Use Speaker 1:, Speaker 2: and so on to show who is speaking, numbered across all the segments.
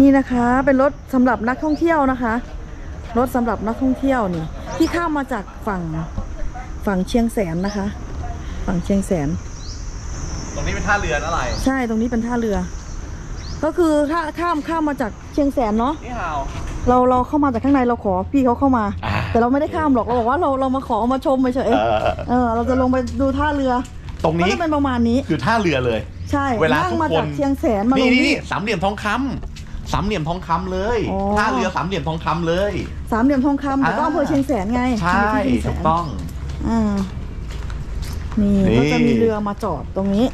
Speaker 1: นี่นะคะเป็นรถสำหรับนักท่องเที่ยวนะคะ รถสำหรับนักท่องเที่ยวนี่ ที่ข้ามมาจากฝั่งฝั่งเชียงแสนนะคะ ฝั่งเชียงแสน
Speaker 2: ตรงนี้เป็นท่าเรืออะไร
Speaker 1: ใช่ตรงนี้เป็นท่าเรือ ก็คือถ้าข้ามข้ามมาจากเชียงแสนเนาะ
Speaker 2: นี่ฮาว
Speaker 1: เราเราเข้ามาจากข้างในเราขอพี่เขาเข้ามา
Speaker 2: อ่า
Speaker 1: แต่เราไม่ได้ข้ามหรอกเราบอกว่าเราเรามาขอมาชมเฉย
Speaker 2: เออ
Speaker 1: ๆเออเราจะลงไปดูท่าเรือ
Speaker 2: ตรง
Speaker 1: ก็
Speaker 2: นี้
Speaker 1: จะเป็นประมาณนี้
Speaker 2: คือท่าเรือเลย
Speaker 1: ใช่
Speaker 2: เวลา
Speaker 1: นั่ง
Speaker 2: ทุก
Speaker 1: มา
Speaker 2: คน
Speaker 1: จากเชียงแสนมาล
Speaker 2: นี่
Speaker 1: ง
Speaker 2: นี่
Speaker 1: นี่
Speaker 2: นี่สามเหลี่ยมทองคำ สามเหลี่ยมทองคำเลย
Speaker 1: อ๋อ
Speaker 2: ท่าเรือสามเหลี่ยมทองคำเลย
Speaker 1: สามเหลี่ยมทองคำแต่ก็
Speaker 2: อ่า
Speaker 1: อำเภอเชียงแสนไง
Speaker 2: ใช่
Speaker 1: อยู่ที่เชียงแส
Speaker 2: ถู
Speaker 1: น
Speaker 2: กต้อง
Speaker 1: อ่านี่
Speaker 2: นี่
Speaker 1: ก็จะมีเรือมาจอดตรงนี้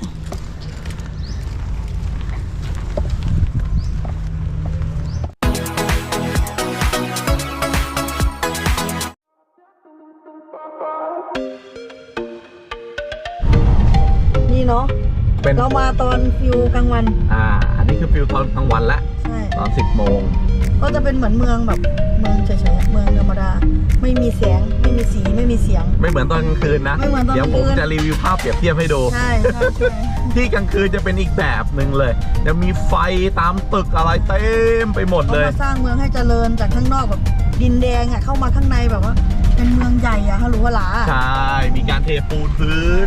Speaker 1: นี่เนาะ
Speaker 2: เป็น
Speaker 1: เรามาตอนฟิวกลางวัน
Speaker 2: อ่า อันนี้คือฟิลตอนกลางวันละ
Speaker 1: ใช่
Speaker 2: ตอนสิบโมง
Speaker 1: ก็จะเป็นเหมือนเมืองแบบเมืองเฉยๆอะเมืองธรรมดาไม่มีแสงไม่มีสีไม่มีเสียง
Speaker 2: ไม่เหมือนตอนกลางคืนนะ
Speaker 1: ไม่เหมือนตอน
Speaker 2: เดี๋ยวผม
Speaker 1: กลางคืน
Speaker 2: จะรีวิวภาพเปรียบเทียบให้ดู
Speaker 1: ใช่ใช่ใช่
Speaker 2: ที่กลางคืนจะเป็นอีกแบบหนึ่งเลยจะมีไฟตามตึกอะไรเต็มไปหมด
Speaker 1: เขา
Speaker 2: เลย
Speaker 1: มาสร้างเมืองให้เจริญจากข้างนอกแบบดินแดงอะเข้ามาข้างในแบบว่า เป็นเมืองใหญ่อะฮัลโหลฮัลหลา
Speaker 2: ใช่ มีการเทปูนพื้น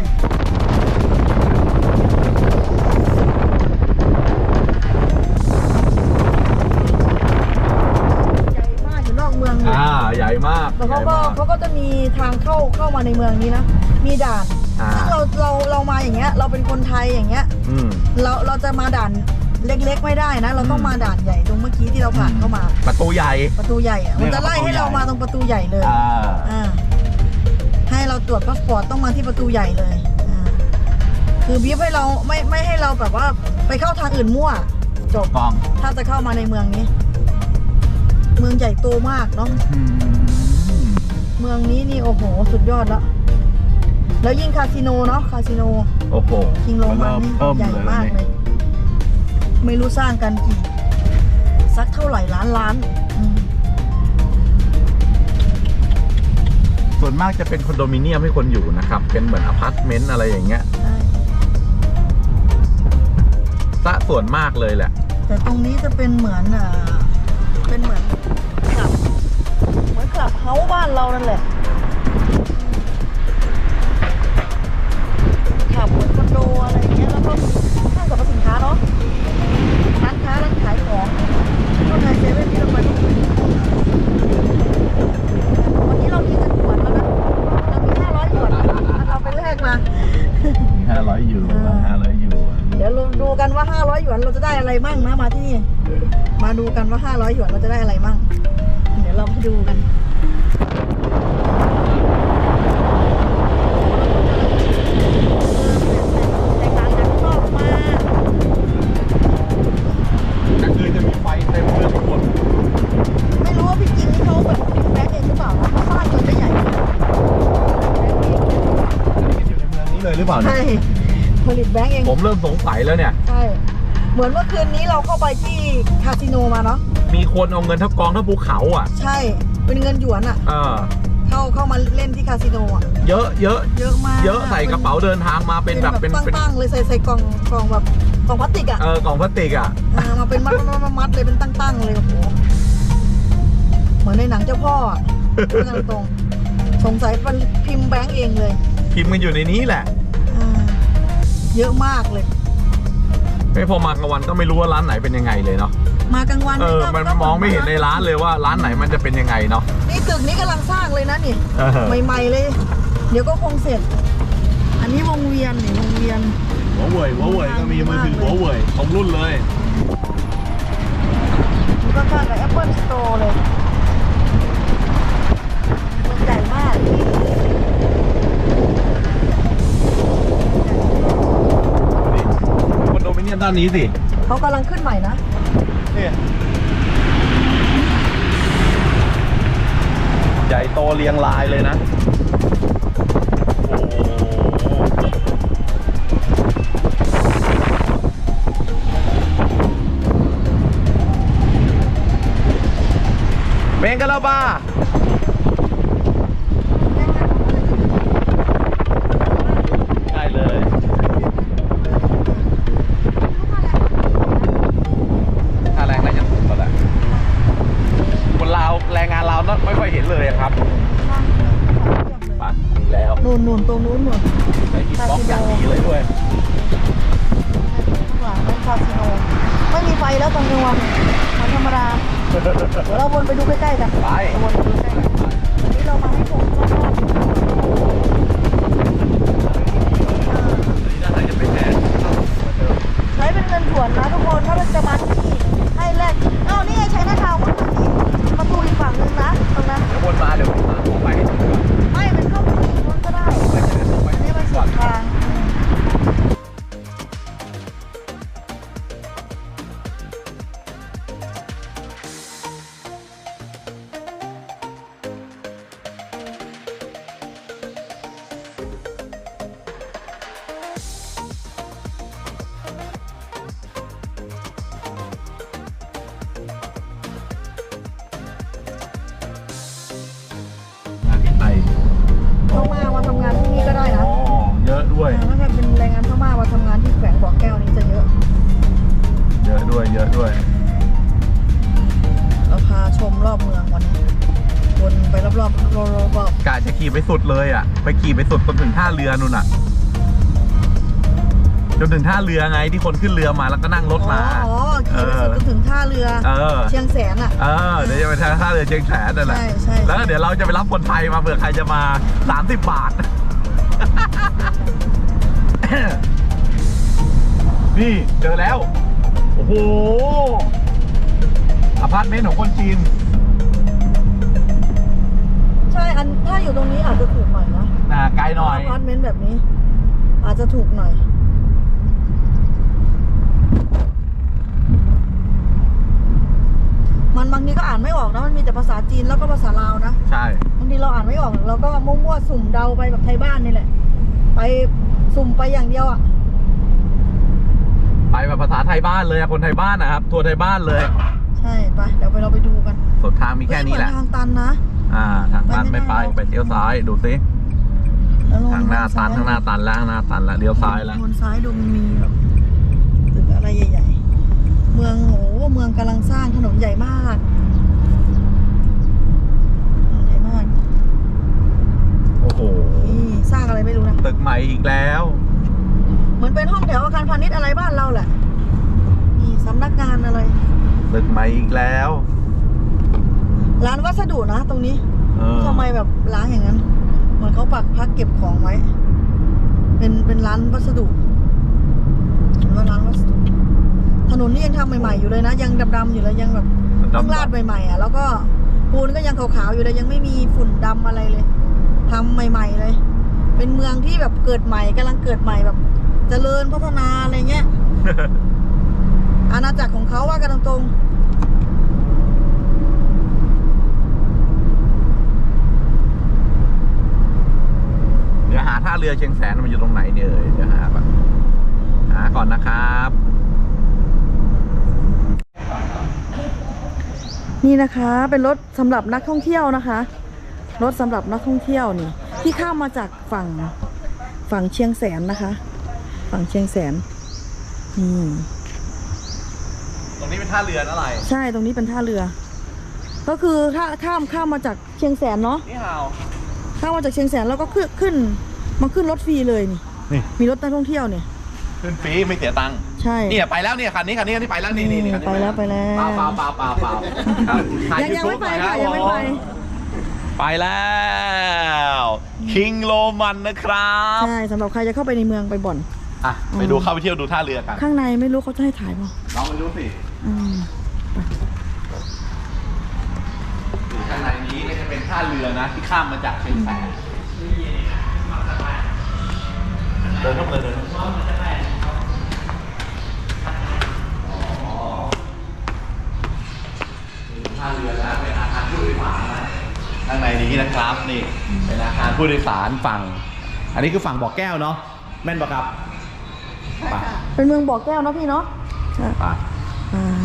Speaker 1: แล้วเขา
Speaker 2: ใหญ่
Speaker 1: ก็
Speaker 2: มาก
Speaker 1: เขาก็จะมีทางเข้าเข้ามาในเมืองนี้นะ มีด่าน
Speaker 2: อ่า
Speaker 1: ซึ่งเราเราเรามาอย่างเงี้ย เราเป็นคนไทยอย่างเงี้ย
Speaker 2: อืม
Speaker 1: เราเราจะมาด่านเล็กๆ ไม่ได้นะ เราต้องมาด่านใหญ่ตรงเมื่อกี้ที่เราผ่านเข้ามา
Speaker 2: ประตูใหญ่
Speaker 1: ประตูใหญ่อะมันจะไล่ให้เรามาตรงประตูใหญ่เลย
Speaker 2: อ่า
Speaker 1: อ่า ให้เราตรวจพาสปอร์ตต้องมาที่ประตูใหญ่เลยอ่าคือบีบให้เราไม่ไม่ให้เราแบบว่าไปเข้าทางอื่นมั่ว จบ
Speaker 2: กล้อง
Speaker 1: ถ้าจะเข้ามาในเมืองนี้ เมืองใหญ่โตมากเนาะ
Speaker 2: อืม
Speaker 1: เมืองนี้นี่โอ้โห สุดยอดแล้ว แล้วยิ่งคาสิโนเนาะคาสิโน
Speaker 2: โอ้โห
Speaker 1: คิงโรมันนี่
Speaker 2: เริ่ม
Speaker 1: ใหญ่
Speaker 2: เลย
Speaker 1: มากเลย ไม่รู้สร้างกันกี่สักเท่าไหร่ล้านล้านอืม
Speaker 2: ส่วนมากจะเป็นคอนโดมิเนียมให้คนอยู่นะครับ เป็นเหมือนอพาร์ตเมนต์อะไรอย่างเงี้ย
Speaker 1: ใช่
Speaker 2: ซะส่วนมากเลยแหละ
Speaker 1: แต่ตรงนี้จะเป็นเหมือนอ่าเป็นเหมือนคลับ เฮาบ้านเรานั่นแหละ เองอยู่ในเมื
Speaker 2: องนี้เลยหรือเปล่าเนี่
Speaker 1: ใช่
Speaker 2: ย
Speaker 1: ผลิตแบงค์เอง
Speaker 2: ผมเริ่มสงสัยแล้วเนี่ย
Speaker 1: ใช่เหมือนเมื่อคืนนี้เราเข้าไปที่คาสิโนมาเนาะ
Speaker 2: มีคนเอาเงินเท่ากองเท่าภูเขาอะ
Speaker 1: ใช่เป็นเงินหยวนอะ
Speaker 2: เออ
Speaker 1: เข้าเข้ามาเล่นที่คาสิโนอะ
Speaker 2: เยอะเยอะ
Speaker 1: เยอะมาก
Speaker 2: เยอะใส่กระเป๋าเดินทางมาเป็นแบบเป็นเป็น
Speaker 1: ตั้งๆเลยใส่ใส่กล่องกล่องแบบกล่องพลาสติกอะ
Speaker 2: เออกล่องพลาสติกอะ
Speaker 1: อ่ามาเป็นมัดมัดมัดมัดเลยเป็นตั้งๆเลยโอ้โหเหมือนในหนังเจ้าพ่ออะพูดกันตรงสงสัยมันพิมพ์แบงก์เองเลย
Speaker 2: พิมพ์กันอยู่ในนี้แหละ
Speaker 1: อ่า เยอะมากเลย
Speaker 2: ไม่พอมากลางวันก็ไม่รู้ว่าร้านไหนเป็นยังไงเลยเนาะ
Speaker 1: มากลางวัน
Speaker 2: เออ
Speaker 1: ก็
Speaker 2: มัน
Speaker 1: ก็
Speaker 2: มองไม่เห็นในร้านเลยว่าร้านไหนมันจะเป็นยังไงเนาะ
Speaker 1: นี่ตึกนี้กำลังสร้างเลยนะนี่
Speaker 2: เออ
Speaker 1: ใหม่ๆเลย เดี๋ยวก็คงเสร็จ อันนี้วงเวียนนี่วงเวียน
Speaker 2: หัวเว่ยหัวเว่ยก็มีมือถือหัวเว่ยของรุ่นเลย
Speaker 1: อยู่ข้างๆกับ Apple Store เลย
Speaker 2: คอนโดมิเนียมด้านนี้สิ
Speaker 1: เขากำลังขึ้นใหม่นะ
Speaker 2: เนี่ยใหญ่โตเรียงรายเลยนะโอ้โหเมงกะลาบา
Speaker 1: ม่ามาทำงานที่แขวงบ่อแก้วนี้จะเยอะ
Speaker 2: เยอะด้วย เยอะด้วย
Speaker 1: เราพาชมรอบเมืองวันนี้วนไปรอบๆรอบๆรอบ
Speaker 2: กะจะขี่ไปสุดเลยอะ ไปขี่ไปสุดจนถึงท่าเรือนู่นอะ จนถึงท่าเรือไงที่คนขึ้นเรือมาแล้วก็นั่งรถมา
Speaker 1: อ๋อขี่ไปสุดจนถึงท่าเรือ
Speaker 2: เออ
Speaker 1: เชียงแสนอะ
Speaker 2: เออ เดี๋ยวจะไปท่าเรือเชียงแสนนั่นแหละ
Speaker 1: ใช่ใช่
Speaker 2: แล้วเดี๋ยวเราจะไปรับคนไทยมาเผื่อใครจะมา 30 บาท นี่เจอแล้ว โอ้โหอพาร์ตเมนต์ของคนจีน
Speaker 1: ใช่ อันถ้าอยู่ตรงนี้อาจจะถูกหน่อยนะ
Speaker 2: อ่าไกลหน่อย
Speaker 1: อพาร์ตเมนต์แบบนี้ อาจจะถูกหน่อย มันบางทีก็อ่านไม่ออกนะ มันมีแต่ภาษาจีนแล้วก็ภาษาลาวนะ
Speaker 2: ใช่
Speaker 1: บางทีเราอ่านไม่ออก เราก็มั่วๆสุ่มเดาไปแบบไทยบ้านนี่แหละ ไปสุ่มไปอย่างเดียวอะ
Speaker 2: ไปแบบภาษาไทยบ้านเลยอะคนไทยบ้านนะครับทัวร์ไทยบ้านเลย
Speaker 1: ใช่ไปเดี๋ยวไปเราไปดูกัน
Speaker 2: สุดทางมีแค่นี้แหละ
Speaker 1: เฮ้ยเมือนทางตันนะ
Speaker 2: อ่า ทางตัน
Speaker 1: ไป
Speaker 2: ไม่
Speaker 1: ไม่
Speaker 2: ไป
Speaker 1: ได้
Speaker 2: ไปเลี้ยวซ้ายดูสิ
Speaker 1: แล้วล
Speaker 2: ทางหน้าตันทางหน้าตันแล้วข้างหน้าตันแล้วเลี้ยวซ้ายแล้ว
Speaker 1: บนซ้ายดูมันมีแบบตึกอะไรใหญ่ ๆ เมืองโหเมืองกำลังสร้างถนนใหญ่มากถนนใหญ่มาก
Speaker 2: โอ้โห
Speaker 1: นี่สร้างอะไรไม่รู้นะ
Speaker 2: ตึกใหม่อีกแล้ว
Speaker 1: เห มือนเป็นห้องแถวอาคารพาณิชย์อะไรบ้านเราแหละ นี่สำนักงานอะไร
Speaker 2: ตึกใหม่อีกแล้ว
Speaker 1: ร้านวัสดุนะตรงนี้
Speaker 2: เออ
Speaker 1: ทำไมแบบล้างอย่างนั้นเหมือนเขาปักพักเก็บของไว้ เป็นเป็นร้านวัสดุเห็นว่าร้านวัสดุ ถนนนี่ยังทำใหม่ๆอยู่เลยนะ ยังดำๆอยู่เลยยังแบบเพิ่งลาดใหม่ๆอะแล้วก็ปูนก็ยังขาวๆอยู่เลยยังไม่มีฝุ่นดำอะไรเลยทำใหม่ ๆเลย เป็นเมืองที่แบบเกิดใหม่กำลังเกิดใหม่แบบ เจริญพัฒนาอะไรเงี้ย อาณาจักรของเขาว่ากันตรงๆ
Speaker 2: เดี๋ยวหาท่าเรือเชียงแสนมันอยู่ตรงไหนเนี่ยเอ่ยเดี๋ยวหาก่อนหาก่อนนะครับ
Speaker 1: นี่นะคะเป็นรถสำหรับนักท่องเที่ยวนะคะ รถสำหรับนักท่องเที่ยวนี่ที่ข้ามมาจากฝั่งฝั่งเชียงแสนนะคะ ฝั่งเชียงแสนนี่
Speaker 2: ตรงนี้เป็นท่าเรืออะไร
Speaker 1: ใช่ตรงนี้เป็นท่าเรือ ก็คือถ้าข้ามข้ามมาจากเชียงแสนเนาะ
Speaker 2: นี่ฮาว
Speaker 1: ข้ามมาจากเชียงแสนแล้วก็ขึ้นขึ้นมาขึ้นรถฟรีเลยนี่
Speaker 2: นี่
Speaker 1: มีรถนักท่องเที่ยวเนี่ย
Speaker 2: ขึ้นฟรีไม่เสียตังค์
Speaker 1: ใช่
Speaker 2: เนี่ยไปแล้วเนี่ยคันนี้คันนี้คันนี้ไปแล้วนี่นี่นี่คันนี้
Speaker 1: ไปแล้วไปแล้ว
Speaker 2: เปล่าเปล่าเปล่าเปล่าเปล่าครับถ่า
Speaker 1: ยังยังไม่
Speaker 2: YouTube
Speaker 1: ไป
Speaker 2: หน่อ
Speaker 1: ค่ะ
Speaker 2: รับ
Speaker 1: ยังไม่ไป
Speaker 2: ผมไปแล้ว คิงโรมันนะครับ
Speaker 1: ใช่สำหรับใครจะเข้าไปในเมืองไปบ่อน
Speaker 2: อะไปดูเข้าไปเที่ยวดูท่าเรือกัน
Speaker 1: ข้างในไม่รู้เขาจะให้ถ่ายเปล่า
Speaker 2: ลองไปดูสิ
Speaker 1: อืม
Speaker 2: ข้างในนี้ก็จะเป็นท่าเรือนะที่ข้ามมาจากเชียงแสนเดินเข้าไปเลยเดินเข้าไปท่าเรือนะเป็นอาคารผู้โดยสารนะข้างในนี้นะครับนี่เป็นอาคารผู้โดยสารฝั่ง อันนี้คือฝั่งบ่อแก้วเนาะแม่นปะครับ ไป
Speaker 1: เป็นเมืองบ่อแก้วเนาะพี่เนาะอะ
Speaker 2: ไป
Speaker 1: อ่า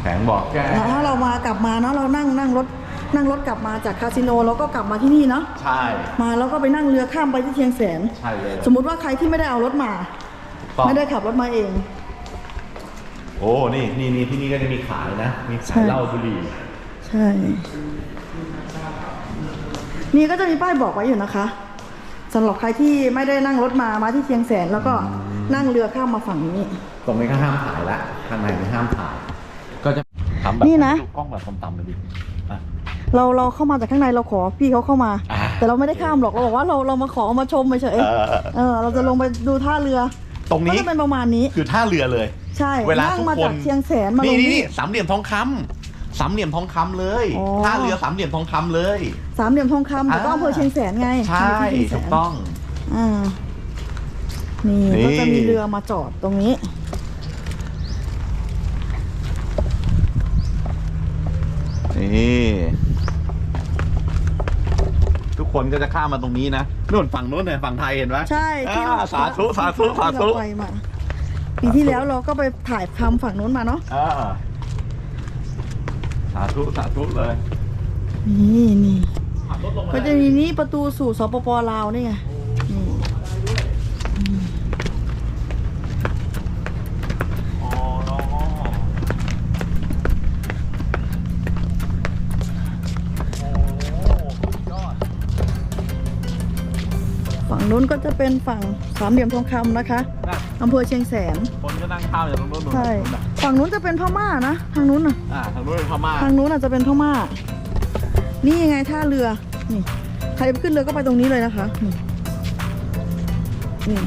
Speaker 2: แผงบ่อแก้ว
Speaker 1: ถ้าเรามากลับมาเนาะเรานั่งนั่งรถนั่งรถกลับมาจากคาสิโนแล้วก็กลับมาที่นี่เนาะ
Speaker 2: ใช่
Speaker 1: มาแล้วก็ไปนั่งเรือข้ามไปที่เชียงแสน
Speaker 2: ใช่เลย
Speaker 1: สมมุติว่าใครที่ไม่ได้เอารถมา
Speaker 2: ต้อง
Speaker 1: ไม่ได้ขับรถมาเอง
Speaker 2: โอ้นี่นี่นี่ที่นี่ก็จะมีขายนะ มี
Speaker 1: ใช่
Speaker 2: ขายเหล้าบุหรี่
Speaker 1: ใช่ นี่ก็จะมีป้ายบอกไว้อยู่นะคะสำหรับใครที่ไม่ได้นั่งรถมามาที่เชียงแสนแล้วก็ นั่งเรือข้ามมาฝั่งนี้
Speaker 2: ตรงนี้ก็ห้ามถ่ายละข้างในนี่ห้ามถ่าย ก็จะทำแบบ
Speaker 1: นี่นะ
Speaker 2: ดูกล้องแบบต่ำๆเลยดิอะ
Speaker 1: เราเราเข้ามาจากข้างในเราขอพี่เขาเข้ามา
Speaker 2: อ่า
Speaker 1: แต่เราไม่ได้ข้ามหรอกเราบอกว่าเราเรามาขอเอามาชมเฉย
Speaker 2: เออ
Speaker 1: ๆเออเราจะลงไปดูท่าเรือ
Speaker 2: ตรงนี้
Speaker 1: ก็จะเป็นประมาณนี้
Speaker 2: คือท่าเรือเลย
Speaker 1: ใช่
Speaker 2: เวลา
Speaker 1: นั่ง
Speaker 2: ทุก
Speaker 1: มา
Speaker 2: คน
Speaker 1: จากเชียงแสนมาล
Speaker 2: นี่
Speaker 1: ง
Speaker 2: นี่
Speaker 1: ที่
Speaker 2: นี่สามเหลี่ยมทองคำสามเหลี่ยมทองคำเลย
Speaker 1: อ๋อ
Speaker 2: ท่าเรือสามเหลี่ยมทองคำเลย
Speaker 1: สามเหลี่ยมทองคำแต่ก็
Speaker 2: อ่า
Speaker 1: อำเภอเชียงแสนไง
Speaker 2: ใช่
Speaker 1: ที่เชียงแสน
Speaker 2: ถูกต้อง
Speaker 1: อ่า นี่
Speaker 2: นี่
Speaker 1: ก็จะมีเรือมาจอดตรงนี้
Speaker 2: นี่ทุกคนก็จะข้ามมาตรงนี้นะนู่นฝั่งนู้นเนี่ยฝั่งไทยเห็นไหม
Speaker 1: ใช่ที่
Speaker 2: อ่าสาธุสาธุสาธุ
Speaker 1: ที่เรไปมาปีที่แล้วเราก็ไปถ่ายทำฝั่งนู้นมาเนาะ
Speaker 2: อ่าสาธุสาธุเลย
Speaker 1: นี่นี่
Speaker 2: ขับรถลงมา
Speaker 1: ก็จะมีนี่ประตูสู่สปปลาวนี่ไง นู้นก็จะเป็นฝั่งสามเหลี่ยมทองคำนะคะ
Speaker 2: นะ
Speaker 1: อำเภอเชียงแสน
Speaker 2: คนก็นั่งข้ามจากตรงนู้น
Speaker 1: ใช่ฝั่งนู้นจะเป็นพม่านะ ทางนู้นน่ะ
Speaker 2: อ่าทางนู้นเป็นพม่า
Speaker 1: ทางนู้นอาจจะเป็นพม่า นี่ไงท่าเรือ นี่ ใครไปขึ้นเรือก็ไปตรงนี้เลยนะคะ นี่นี่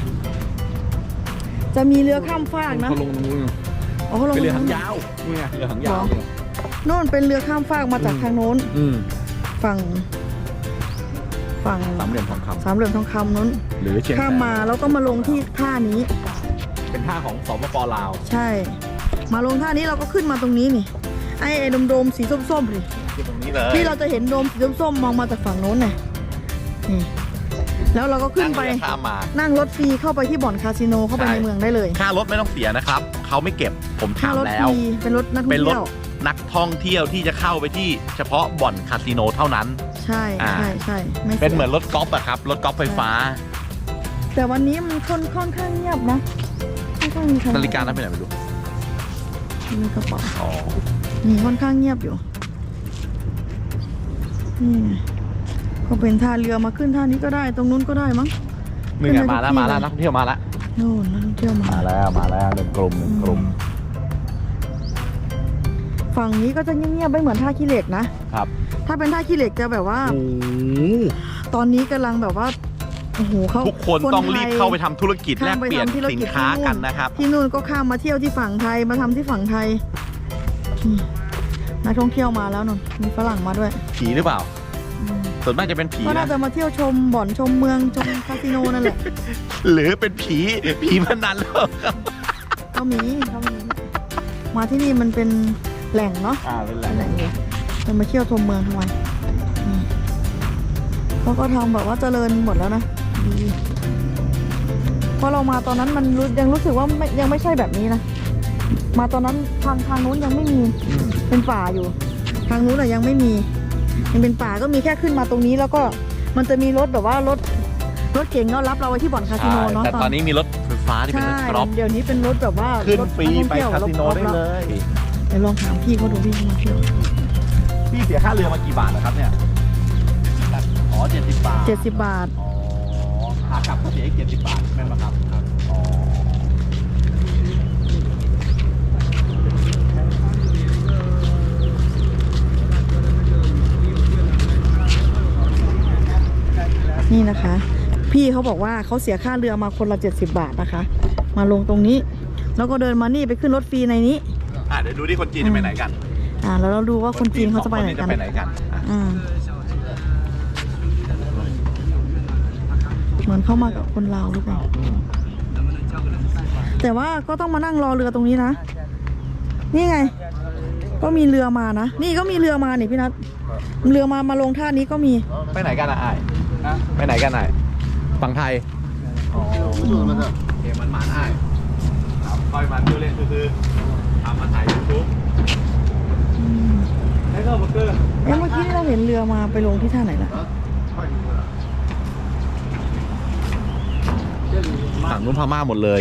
Speaker 1: จะมีเรือข้ามฟากนะ
Speaker 2: เขาลงตรงนู้น
Speaker 1: อ๋อเขาลง
Speaker 2: เป็นเรือหาง
Speaker 1: ต
Speaker 2: ยาวนี่ไงเรือหางยาว
Speaker 1: เหรอโน่นเป็นเรือข้ามฟากมาจากทางโน้น
Speaker 2: อืม
Speaker 1: ฝั่ง ฝั่ง
Speaker 2: สามเหลี่ยมทองค
Speaker 1: สามเหลี่ยมทองคำนู้นำ
Speaker 2: หรือเชียงแส
Speaker 1: ข้าม
Speaker 2: น
Speaker 1: มาแล้วก็มาลงที่ท่านี้
Speaker 2: เป็นท่าของสปปลาว
Speaker 1: ใช่ มาลงท่านี้เราก็ขึ้นมาตรงนี้นี่ไอ้ไอ้โดมๆสีส้มๆดิ
Speaker 2: คือตรงนี้เลย
Speaker 1: ที่เราจะเห็นโดมสีส้มๆมองมาจากฝั่งโน้นไงนี่แล้วเราก็ขึ้นไป
Speaker 2: งเรือข้ามมา
Speaker 1: นั่งรถฟรีเข้าไปที่บ่อนคาสิโนเข้าไป
Speaker 2: ใช่
Speaker 1: ในเมืองได้เลย
Speaker 2: ค่ารถไม่ต้องเสียนะครับ เขาไม่เก็บผม
Speaker 1: ค่า
Speaker 2: ถาม
Speaker 1: รถ
Speaker 2: แล้
Speaker 1: ฟ
Speaker 2: ว
Speaker 1: รีเป็นรถนักท่อง
Speaker 2: เป็นรถ
Speaker 1: เที่ยว
Speaker 2: นักท่องเที่ยวที่จะเข้าไปที่เฉพาะบ่อนคาสิโนเท่านั้น
Speaker 1: ใช่
Speaker 2: อ่า
Speaker 1: ใช่ใช่ไม่สีย
Speaker 2: เป็นเหมือนรถกอล์ฟอะครับรถกอล์ฟไฟฟ้า
Speaker 1: แต่วันนี้มันค่อนค่อนข้างเงียบนะค่อนข้างมีใคร
Speaker 2: นาฬิกานั้นไปไหนไม่รู้
Speaker 1: มีกระเป๋า
Speaker 2: อ๋อ
Speaker 1: นี่ค่อนข้างเงียบอยู่นี่ไงก็เป็นท่าเรือมาขึ้นท่านี้ก็ได้ตรงนู้นก็ได้มั้ง
Speaker 2: นี่ไง
Speaker 1: เป็น
Speaker 2: มาแล้ว
Speaker 1: ทุกที่
Speaker 2: มาแล้ว
Speaker 1: เลย
Speaker 2: นักท่องเที่ยวมาแล้ว
Speaker 1: โน่นนักท่องเที่ยวมา
Speaker 2: มาแล้วมาแล้วหนึ่งกลุ่มหนึ่งกลุ่ม
Speaker 1: ฝั่งนี้ก็จะเงียบๆไม่เหมือนท่าขี้เหล็กนะ
Speaker 2: ครับ
Speaker 1: ถ้าเป็นท่าขี้เหล็กจะแบบว่า
Speaker 2: โอ้โห
Speaker 1: ตอนนี้กำลังแบบว่าโอ้โหเขา
Speaker 2: ทุกคนต้องรีบเข้าไปทำธุรกิจแล
Speaker 1: ข้ากมไป
Speaker 2: เปลี่ยน
Speaker 1: ทำธุร
Speaker 2: สิน
Speaker 1: กิจ
Speaker 2: ค้า
Speaker 1: ที่
Speaker 2: กันนะครับ
Speaker 1: ที่นู่นก็ข้ามมาเที่ยวที่ฝั่งไทยมาทำที่ฝั่งไทยนี่นักท่องเที่ยวมาแล้วนนมีฝรั่งมาด้วย
Speaker 2: ผีหรือเปล่า
Speaker 1: อืม
Speaker 2: ส่วนมากจะเป็นผี
Speaker 1: ก็น่า
Speaker 2: นะ
Speaker 1: จะมาเที่ยวชมบ่อนชมเมืองชมคาสิโนนั่นแหละ
Speaker 2: หรือเป็นผี ผีพนันหรือเปล่าครับ
Speaker 1: เขามีเขามีมาที่นี่มันเป็น แหล่งเนาะ
Speaker 2: อ่าเป็นแห
Speaker 1: เป็นแห
Speaker 2: ล่
Speaker 1: ล่
Speaker 2: ง
Speaker 1: งอยู่จะมาเที่ยวชมเมืองทำไมอืมเขาก็ทำแบบว่าเจริญหมดแล้วนะดีเพราะเรามาตอนนั้นมันรู้ยังรู้สึกว่าไม่ยังไม่ใช่แบบนี้นะมาตอนนั้นทางทางนู้นยังไม่มี
Speaker 2: อืม
Speaker 1: เป็นป่าอยู่ ทางนู้นอะยังไม่มียังเป็นป่าก็มีแค่ขึ้นมาตรงนี้แล้วก็มันจะมีรถแบบว่ารถรถเก่งเนาะรับเราไว้ที่บ่อนคาสิ
Speaker 2: ใช่
Speaker 1: โนเนาะ
Speaker 2: แต่ตอนนี้มีรถไฟฟ้าที่เป็นร
Speaker 1: ใช่
Speaker 2: ถกรอบ
Speaker 1: เดี๋ยวนี้เป็นรถแบบว่า
Speaker 2: ขึ้น
Speaker 1: รถ
Speaker 2: ฟรี
Speaker 1: นัก
Speaker 2: ไป
Speaker 1: ท่อง
Speaker 2: คา
Speaker 1: เที่ยว
Speaker 2: สิโน
Speaker 1: รถ
Speaker 2: ได้
Speaker 1: กอล์ฟ
Speaker 2: เล
Speaker 1: แล้ว
Speaker 2: ย
Speaker 1: เดี๋ยวลองถามพี่เขาดูพี่เขามาเที่ยว
Speaker 2: พี่เสียค่าเรือมากี่บาทนะครับเนี่ยอ๋อเจ็ดสิบบาท
Speaker 1: เจ็ดสิบบาท
Speaker 2: อ๋อขากลับก็เสียอีกเจ็ดสิบบาทแม่นปะครับครับอ๋อ
Speaker 1: นี่นะคะ พี่เขาบอกว่าเขาเสียค่าเรือมาคนละ 70 บาทนะคะ มาลงตรงนี้ แล้วก็เดินมานี่ไปขึ้นรถฟรีในนี้
Speaker 2: อะเดี๋ยวดูที่คนจีนจะไปไหนกัน
Speaker 1: อ่าแล้วเราดูว่าคนจีนเขาจะไปไหน
Speaker 2: ค
Speaker 1: กัน
Speaker 2: จะไปไหนกันอะ
Speaker 1: อ่าเหมือนเข้ามากับคนลาวหรือเปล่า แต่ว่าก็ต้องมานั่งรอเรือตรงนี้นะ นี่ไง ก็มีเรือมานะ นี่ก็มีเรือมานี่พี่นัทเรือมามาลงท่านี้ก็มี
Speaker 2: ไปไหนกันอะไอ้ายไปไหนกันไอ้ายฝั่งไทยอ๋อเกมมันหมานไอ้ายครับคอยมาเที่ยวเล่นคือ ๆทำมาถ่ายยูทูบให้เข้ามาเกอร์
Speaker 1: เอ๊ะเมื่อกี้เราเห็นเรือมาไปลงที่ท่าไหนล่ะ
Speaker 2: ฝั่งนู้นพม่าหมดเลย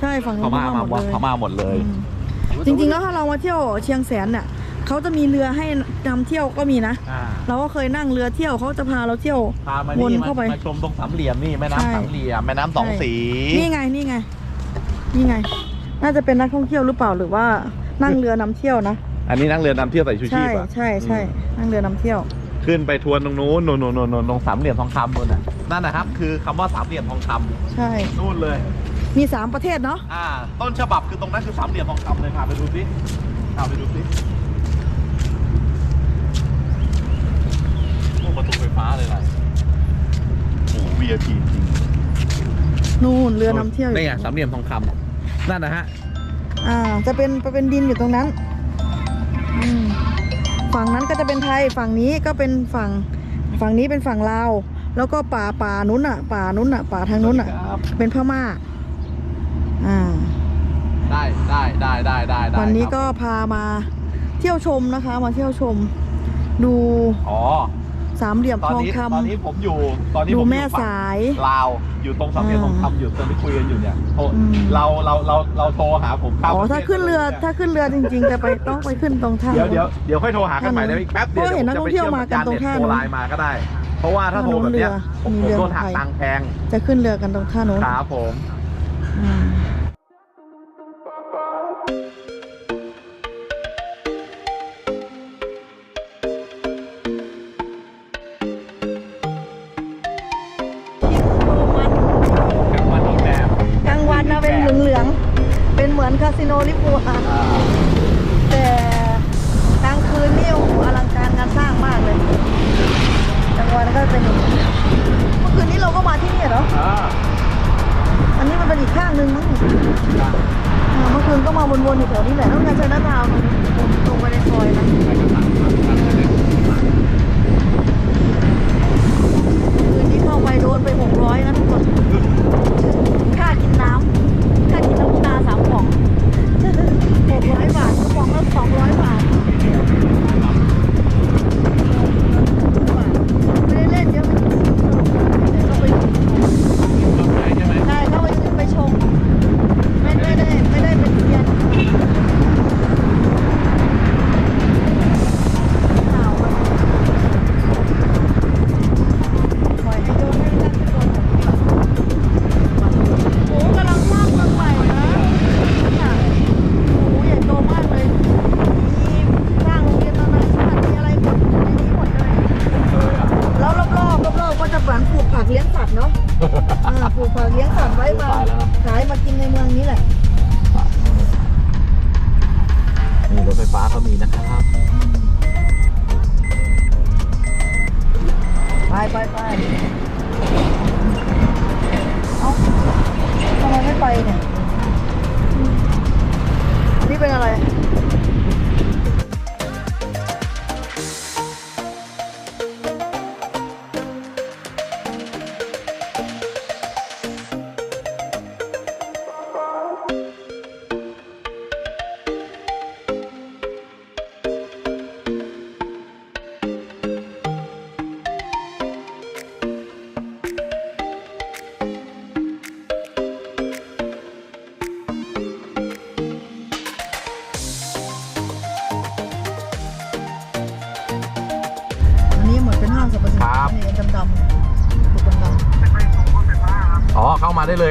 Speaker 1: ใช่ฝั่ง
Speaker 2: พ
Speaker 1: นู้น
Speaker 2: ม่ามา
Speaker 1: หมดเลย
Speaker 2: พม่าหมดเลย
Speaker 1: อืมจริงๆแล้วถ้าเรามาเที่ยวเชียงแสนเนี่ยเขาจะมีเรือให้นำเที่ยวก็มีนะ
Speaker 2: อ่า
Speaker 1: เราก็เคยนั่งเรือเที่ยวเขาจะพาเราเที่ยว
Speaker 2: พามา
Speaker 1: วน
Speaker 2: นี่
Speaker 1: เข้าไป
Speaker 2: มามาชมตรงสามเหลี่ยมนี่แม่
Speaker 1: ใช่
Speaker 2: น้ำสามเหลี่ยมแม่น้ำสองสี
Speaker 1: นี่ไงนี่ไง นี่ไง น่าจะเป็นนักท่องเที่ยวหรือเปล่าหรือว่านั่งเรือนำเที่ยวนะ
Speaker 2: อันนี้นั่งเรือนำเที่ยวใส่ชูชี
Speaker 1: ใช่
Speaker 2: พอะ
Speaker 1: ใช่ใช่นั่งเรือนำเที่ยว
Speaker 2: ขึ้นไปทวนตรงนู้นโน่นโน่นโน่นโน่นตรงสามเหลี่ยมทองคำบนน่ะนั่นนะครับ คือคำว่าสามเหลี่ยมทองคำ
Speaker 1: ใช่
Speaker 2: นู่นเลย
Speaker 1: มีสามประเทศเนาะ
Speaker 2: อ่า ต้นฉบับคือตรงนั้นคือสามเหลี่ยมทองคำเลยพาไปดูสิพาไปดูสิโอ้ประตูไฟฟ้าเลยล่ะโอ้ VIP จริง
Speaker 1: นู่นเรือนำเที่ยวอยู่
Speaker 2: นี่ไงสามเหลี่ยมทองคำ นั่นนะฮะ
Speaker 1: อ่าจะเป็นเป็นดินอยู่ตรงนั้นอืมฝั่งนั้นก็จะเป็นไทยฝั่งนี้ก็เป็นฝั่งฝั่งนี้เป็นฝั่งลาวแล้วก็ป่าป่านู้นอะ ป่านู้นอะ ป่าทางนู้นอะ
Speaker 2: ครับ
Speaker 1: เป็นพม่าอ่า
Speaker 2: ได้ได้ได้ได้ได้ได้
Speaker 1: วันนี้
Speaker 2: ครับ
Speaker 1: ก็พามาเที่ยวชมนะคะ มาเที่ยวชม ดู
Speaker 2: อ๋อ
Speaker 1: สามเหลี่ยม
Speaker 2: ตอน
Speaker 1: ทอง
Speaker 2: นี้
Speaker 1: ค
Speaker 2: ตอนนี้ผมอยู่ ตอนนี้ำ
Speaker 1: ดู
Speaker 2: ผมอ
Speaker 1: แม่
Speaker 2: ยู่ฝั่ง
Speaker 1: สาย
Speaker 2: ลาวอยู่ตรงสามเหลี่ยมทองคำอยู่ตอนที่คุยกันอยู่เนี่ยโทร
Speaker 1: อืม
Speaker 2: เราเราเราเราโทรหาผมข้าม
Speaker 1: อ๋อ
Speaker 2: ประทศ
Speaker 1: ถ้าขึ้นเรือ
Speaker 2: ลย
Speaker 1: ถ้าขึ้นเรือจริงๆจะไปต้องไปขึ้นตรงท่า
Speaker 2: เดี๋ยวเดี๋ยวเดี๋ยวค่อยโทรหากันใหม่
Speaker 1: ท่า
Speaker 2: ได้
Speaker 1: นู้น
Speaker 2: อีกแป๊บเดียว
Speaker 1: เพราะเห็นนักท่องเที่ยวมากันตรงท่านู้น
Speaker 2: โทรไลน์มาก็ได้ เพราะว่าถ้าโทรแบบเนี้ย
Speaker 1: ท่านู้
Speaker 2: ผม
Speaker 1: นเรือ
Speaker 2: ผมโดน
Speaker 1: มีเรือ
Speaker 2: หัก
Speaker 1: ไทย
Speaker 2: ตังค์แพง
Speaker 1: จะขึ้นเรือกันตรงท่านู้น
Speaker 2: ครับผม
Speaker 1: อืม คืนก็มา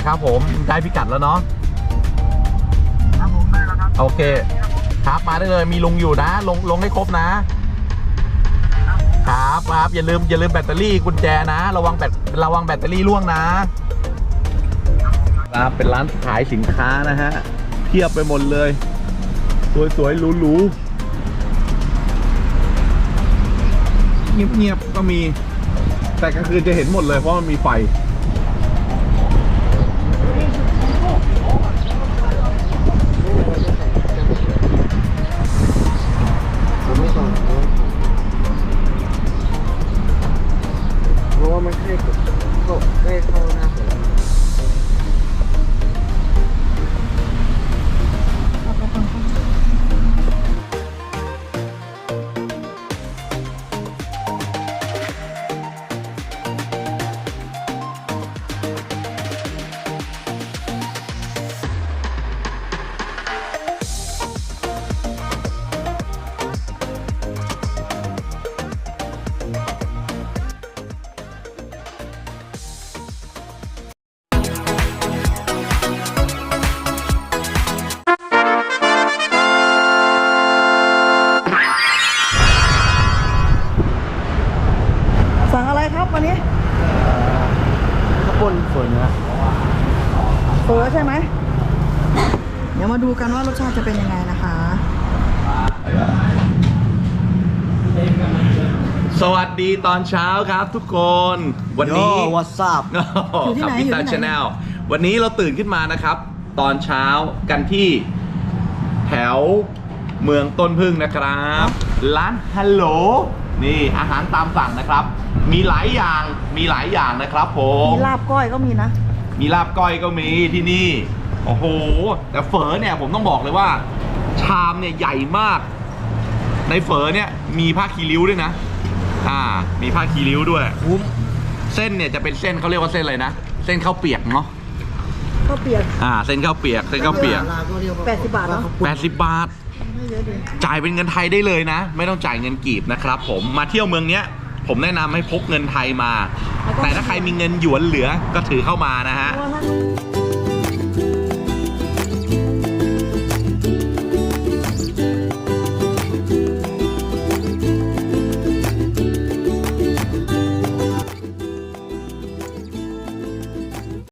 Speaker 1: เข้ามาได้เลย
Speaker 2: ครับผมได้พิกัดแล้วเนาะ
Speaker 3: ครับผมได้แล้วครับ
Speaker 2: โอเค ครับมาได้เลยมีลุงอยู่นะ ลงลงให้ครบนะ ครับครับอย่าลืมอย่าลืมแบตเตอรี่กุญแจนะ ระวังแบตระวังแบตเตอรี่ร่วงนะครับเป็นร้านขายสินค้านะฮะเทียบไปหมดเลย สวยๆหรูๆเงียบๆก็มี แต่กลางคืนจะเห็นหมดเลยเพราะมันมีไฟ
Speaker 3: ครับวันนี้ข้าวปนเฝอเนื้อ
Speaker 1: เฝใช่ไหม เดี๋ยวมาดูกันว่ารสชาติจะเป็นยังไงนะคะ
Speaker 2: สวัสดีตอนเช้าครับทุกคน วันนี้
Speaker 3: what's up
Speaker 1: อยู่ที่ไหนอนี่ไตา
Speaker 2: ชาแนลวันนี้เราตื่นขึ้นมานะครับ ตอนเช้ากันที่แถวเมืองต้นพึ่งนะครับ ร้านฮัลโหล นี่อาหารตามสั่งนะครับ มีหลายอย่างมีหลายอย่างนะครับผม
Speaker 1: มีลาบก้อยก็มีนะ
Speaker 2: มีลาบก้อยก็มีที่นี่โอ้โห แต่เฝอเนี่ยผมต้องบอกเลยว่า ชามเนี่ยใหญ่มาก ในเฝอเนี่ยมีผ้าคีริ้วด้วยนะ อ่า มีผ้าคีริ้วด้วย
Speaker 3: คุ้ม
Speaker 2: เส้นเนี่ยจะเป็นเส้นเขาเรียกว่าเส้นอะไรนะเส้นข้าวเปียกเนาะ
Speaker 1: ข้าวเปียก
Speaker 2: อ่าเส้นข้าวเปียกเส้นข้าวเปียก
Speaker 3: ลาวก็เรียกว่า
Speaker 1: แปดสิบบาทเนอะ
Speaker 2: 80บาท
Speaker 1: ไม่ เยอะดี
Speaker 2: จ่ายเป็นเงินไทยได้เลยนะ ไม่ต้องจ่ายเงินกีบนะครับผมมาเที่ยวเมืองเนี้ย ผมแนะนำให้พกเงินไทยมา แต่ถ้าใครมีเงินหยวนเหลือก็ถือเข้ามานะฮะ
Speaker 1: เพราะว่าถ้า